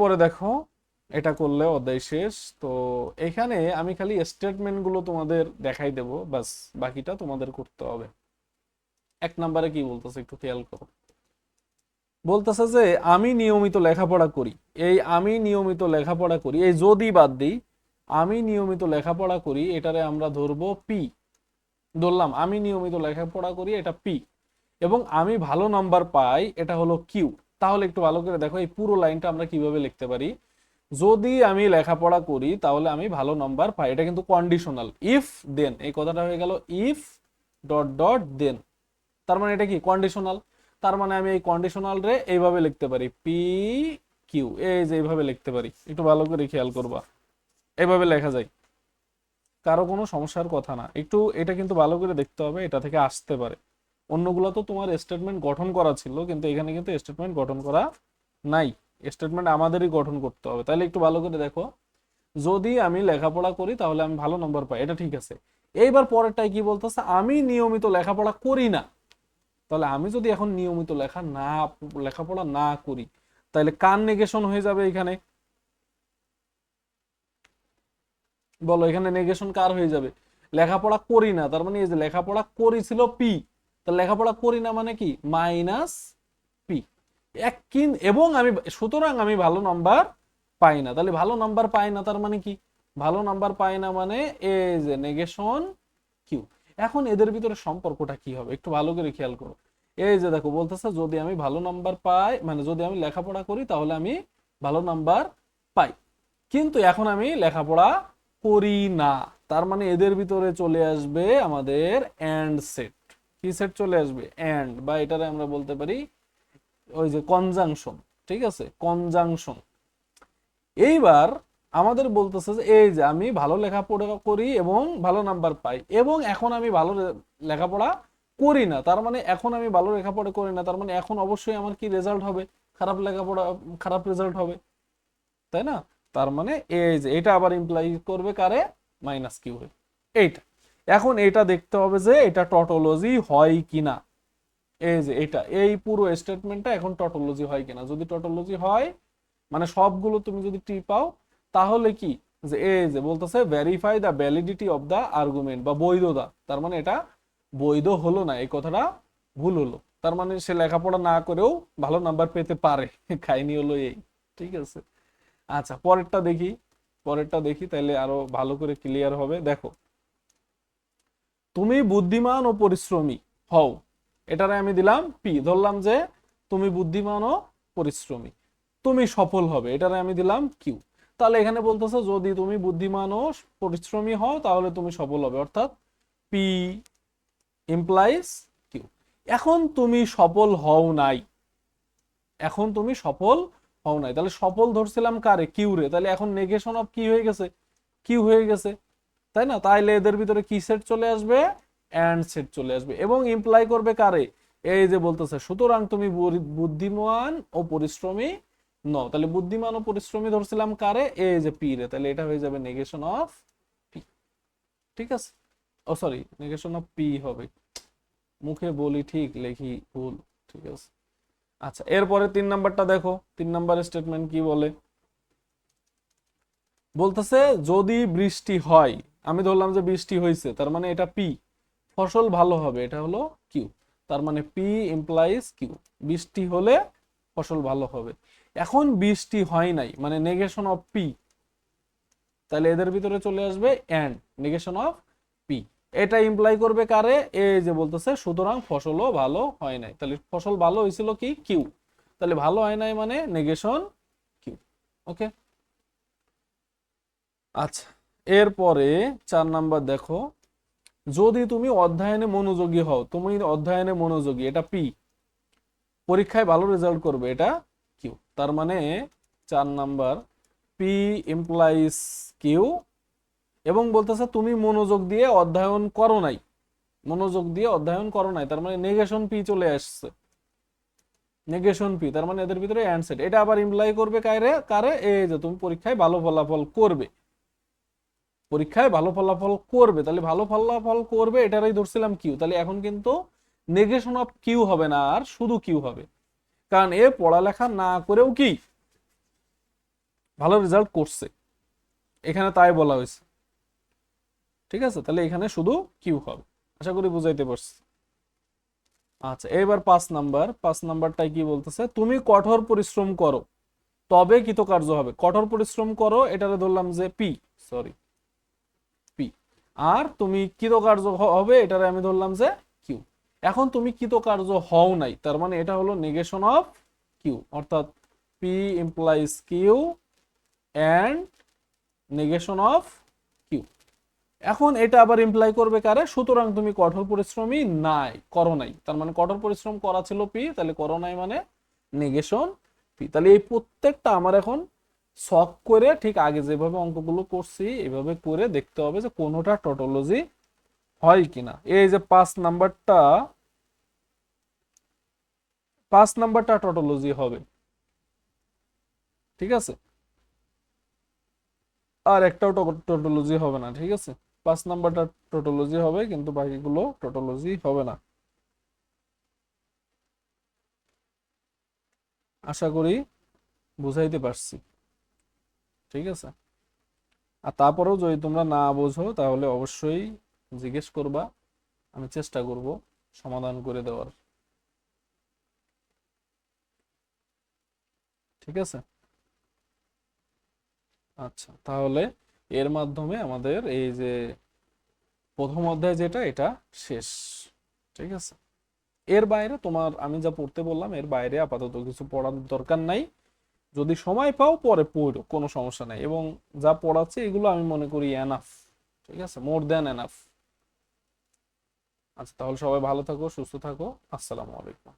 পরে দেখো, এটা করলে অধ্যায় শেষ। তো এখানে আমি খালি স্টেটমেন্টগুলো তোমাদের দেখাই দেব বাস বাকিটা তোমাদের করতে হবে। এক নম্বরে কি বলতেছে একটু খেয়াল করো। বলতেছে যে, আমি নিয়মিত লেখাপড়া করি। এই আমি নিয়মিত লেখাপড়া করি, এই যদি বাদ দিই, আমি নিয়মিত লেখাপড়া করি, এটারে আমরা ধরবো পি ধরলাম, আমি নিয়মিত লেখাপড়া করি, এটা পি এবং আমি ভালো নাম্বার পাই, এটা হলো কিউ তাহলে একটু ভালো করে দেখো, এই পুরো লাইনটা আমরা কীভাবে লিখতে পারি। যদি আমি লেখাপড়া করি, তাহলে আমি ভালো নাম্বার পাই। এটা কিন্তু কন্ডিশনাল ইফ দেন এই কথাটা হয়ে গেল ইফ ডট ডট দেন তার মানে এটা কি? কন্ডিশনাল তার মানে আমি এই কন্ডিশনাল রে এইভাবে লিখতে পারি। পি কিউ এই যে এইভাবে লিখতে পারি। একটু ভালো করে খেয়াল করবা। এইভাবে লেখা যায়। কারও কোনো সমস্যার কথা না। একটু এটা কিন্তু ভালো করে দেখতে হবে, এটা থেকে আসতে পারে। অন্যগুলো তো তোমার স্টেটমেন্ট গঠন করা ছিল, কিন্তু এখানে কিন্তু স্টেটমেন্ট গঠন করা নাই। স্টেটমেন্ট আমাদেরই গঠন করতে হবে। তাহলে একটু ভালো করে দেখো। যদি আমি লেখাপড়া করি, তাহলে আমি ভালো নম্বর পাই। এটা ঠিক আছে। এইবার পরেরটাই কি বলতেছে? আমি নিয়মিত লেখাপড়া করি না। তাহলে আমি যদি এখন নিয়মিত লেখা না, লেখাপড়া না করি তাহলে কার নেগেশন হয়ে যাবে এখানে? বলো, এখানে নেগেশন কার হয়ে যাবে? লেখাপড়া করি না। তার মানে এই যে লেখাপড়া করেছিল পি। তা লেখাপড়া করি না মানে কি? মাইনাস পি এক কিন এবং আমি সুতরাং আমি ভালো নাম্বার পাই না। তাহলে ভালো নাম্বার পাই না তার মানে কি? ভালো নাম্বার পাই না মানে এই যে নেগেশন কিউ এখন এদের ভিতরে সম্পর্কটা কি হবে? একটু ভালো করে খেয়াল করো। এই যে দেখো, বলতেছে যদি আমি ভালো নাম্বার পাই মানে যদি আমি লেখাপড়া করি, তাহলে আমি ভালো নাম্বার পাই। কিন্তু এখন আমি লেখাপড়া করি না। তার মানে এদের ভিতরে চলে আসবে আমাদের অ্যান্ড সেট কি সেট চলে আসবে? অ্যান্ড বা এটারে আমরা বলতে পারি ওই যে কনজাংশন ঠিক আছে? কনজাংশন এইবার আমাদের বলতেছে যে এই যে আমি ভালো লেখাপড়া করি এবং ভালো নাম্বার পাই এবং এখন আমি ভালো লেখাপড়া করি না। তার মানে এখন আমি ভালো লেখাপড়া করি না, তার মানে এখন অবশ্যই আমার কি রেজাল্ট হবে? খারাপ লেখাপড়া, খারাপ রেজাল্ট হবে। তাই না? তার মানে এই যে এটা আবার ইমপ্লাই করবে কারে? মাইনাস কিউ এইটা। এখন এটা দেখতে হবে যে এটা টটোলজি হয় কিনা। এই যে এটা, এই পুরো স্টেটমেন্টটা এখন টটোলজি হয় কিনা। যদি টটোলজি হয় মানে সবগুলো তুমি যদি টি পাও, তাহলে কি? যে এই যে বলতেছে verify the validity of the argument বা বৈধতা তার মানে এটা বৈধ হলো না, এই কথাটা ভুল হলো। তার মানে সে লেখাপড়া না করেও ভালো নাম্বার পেতে পারে। খাইনি হলো এই, ঠিক আছে? আচ্ছা পরেরটা দেখি পরেরটা দেখি তাহলে আরও ভালো করে ক্লিয়ার হবে। দেখো তুমি বুদ্ধিমান ও পরিশ্রমী। হও, এটারে আমি দিলাম পি, ধরলাম যে তুমি বুদ্ধিমান ও পরিশ্রমী। তুমি সফল হবে, এটারে আমি দিলাম কিউ। তাহলে এখানে বলতেছে, যদি তুমি বুদ্ধিমান ও পরিশ্রমী হও, তাহলে তুমি সফল হবে, অর্থাৎ পি ইমপ্লাইজ কিউ। এখন তুমি সফল হও নাই। এখন তুমি সফল হও নাই। তাহলে সফল ধরছিলাম কারে? কিউ রে। তাহলে এখন নেগেশন অফ কি হয়ে গেছে? কিউ হয়ে গেছে। তাই না? তাইলে এদের ভিতরে কি সেট চলে আসবে? অ্যান্ড সেট চলে আসবে। এবং ইমপ্লাই করবে কারে? এই যে বলতেছে, সুতরাং তুমি বুদ্ধিমান ও পরিশ্রমী নও। তাহলে বুদ্ধিমান ও পরিশ্রমী ধরছিলাম কারে? এই যে পি রে। তাহলে এটা হয়ে যাবে নেগেশন অফ পি ঠিক আছে? ও সরি নেগেশন অফ পি হবে। মুখে বলি ঠিক, লেখি ভুল, ঠিক আছে? আচ্ছা এরপরে তিন নাম্বারটা দেখো। তিন নাম্বার স্টেটমেন্ট কি বলে? বলতেছে, যদি বৃষ্টি হয় আমি ধরলাম যে বৃষ্টি হয়েছে তার মানে এটা পি ফসল ভালো হবে, এটা হলো কিউ তার মানে পি ইমপ্লাইজ কিউ বৃষ্টি হলে ফসল ভালো হবে। এখন বৃষ্টি হয় নাই মানে নেগেশন অফ পি তাহলে এদের ভিতরে চলে আসবে অ্যান্ড নেগেশন অফ পি এটা ইমপ্লাই করবে কারে? এই যে বলতেছে, সুতরাং ফসলও ভালো হয় নাই। তাহলে ফসল ভালো হয়েছিল কি? কিউ তাহলে ভালো হয় নাই মানে নেগেশন কিউ ওকে আচ্ছা। এরপরে চার নাম্বার দেখো, যদি তুমি অধ্যয়নে মনোযোগী হও, তুমি অধ্যয়নে মনোযোগী, এটা পি পরীক্ষায় ভালো রেজাল্ট করবে, এটা কিউ তার মানে চার নাম্বার পি ইমপ্লাইজ কিউ এবং বলতেছে তুমি মনোযোগ দিয়ে অধ্যয়ন করো নাই, মনোযোগ দিয়ে অধ্যয়ন করো নাই, তার মানে নেগেশন পি চলে আসছে নেগেশন পি তার মানে এদের ভিতরে অ্যান্সার এটা আবার ইমপ্লাই করবে কারে কারে? এই যে তুমি পরীক্ষায় ভালো ফলাফল করবে। পরীক্ষায় ভালো ফলাফল করবে, তাহলে ভালো ফলাফল করবে এটারই ধরছিলাম কিউ তাহলে এখন কিন্তু নেগেশন অফ কিউ হবে না, আর শুধু কিউ হবে। কারণ এ পড়ালেখা না করেও কি ভালো রেজাল্ট করছে। এখানে তাই বলা হয়েছে। ঠিক আছে? তাহলে এখানে শুধু কিউ হবে। আশা করি বুঝাইতে পারছি। আচ্ছা এবার পাঁচ নাম্বার। পাঁচ নাম্বারটাই কি বলতেছে? তুমি কঠোর পরিশ্রম করো, তবে কৃতকার্য হবে। কঠোর পরিশ্রম করো, এটারে ধরলাম যে পি সরি আর তুমি কৃতকার্য হবে, এটারে আমি ধরলাম যে কিউ এখন তুমি কৃতকার্য হও নাই, তার মানে এটা হলো নেগেশন অফ কিউ অর্থাৎ P implies Q and negation of Q এখন এটা আবার ইমপ্লাই করবে কারে? সুতরাং তুমি কঠোর পরিশ্রমই নাই, করো নাই। তার মানে কঠোর পরিশ্রম করা ছিল পি তাহলে করো নাই মানে নেগেশন পি তাহলে এই প্রত্যেকটা আমার এখন শখ করে ঠিক আগে যেভাবে অঙ্কগুলো করছি, এভাবে করে দেখতে হবে যে কোনোটা টোটোলজি হয় কিনা। এই যে পাঁচ নাম্বারটা পাঁচ নাম্বারটা টোটোলজি হবে। ঠিক আছে? আর একটাও টোটোলজি হবে না, ঠিক আছে? পাঁচ নাম্বারটা টোটোলজি হবে, কিন্তু বাকিগুলো টোটোলজি হবে না। আশা করি বুঝাইতে পারছি। ঠিক আছে? আর তারপরেও যদি তোমরা না বোঝো, তাহলে অবশ্যই জিজ্ঞেস করবা, আমি চেষ্টা করব সমাধান করে দেওয়ার। ঠিক আছে? আচ্ছা তাহলে এর মাধ্যমে আমাদের এই যে প্রথম অধ্যায় যেটা, এটা শেষ। ঠিক আছে? এর বাইরে তোমার, আমি যা পড়তে বললাম, এর বাইরে আপাতত কিছু পড়ার দরকার নাই। যদি সময় পাও, পরে পড়ো, কোনো সমস্যা নেই। এবং যা পড়াচ্ছে, এগুলো আমি মনে করি এনাফ ঠিক আছে? মোর দেন এনাফ আচ্ছা তাহলে সবাই ভালো থাকো, সুস্থ থাকো। আসসালামু আলাইকুম।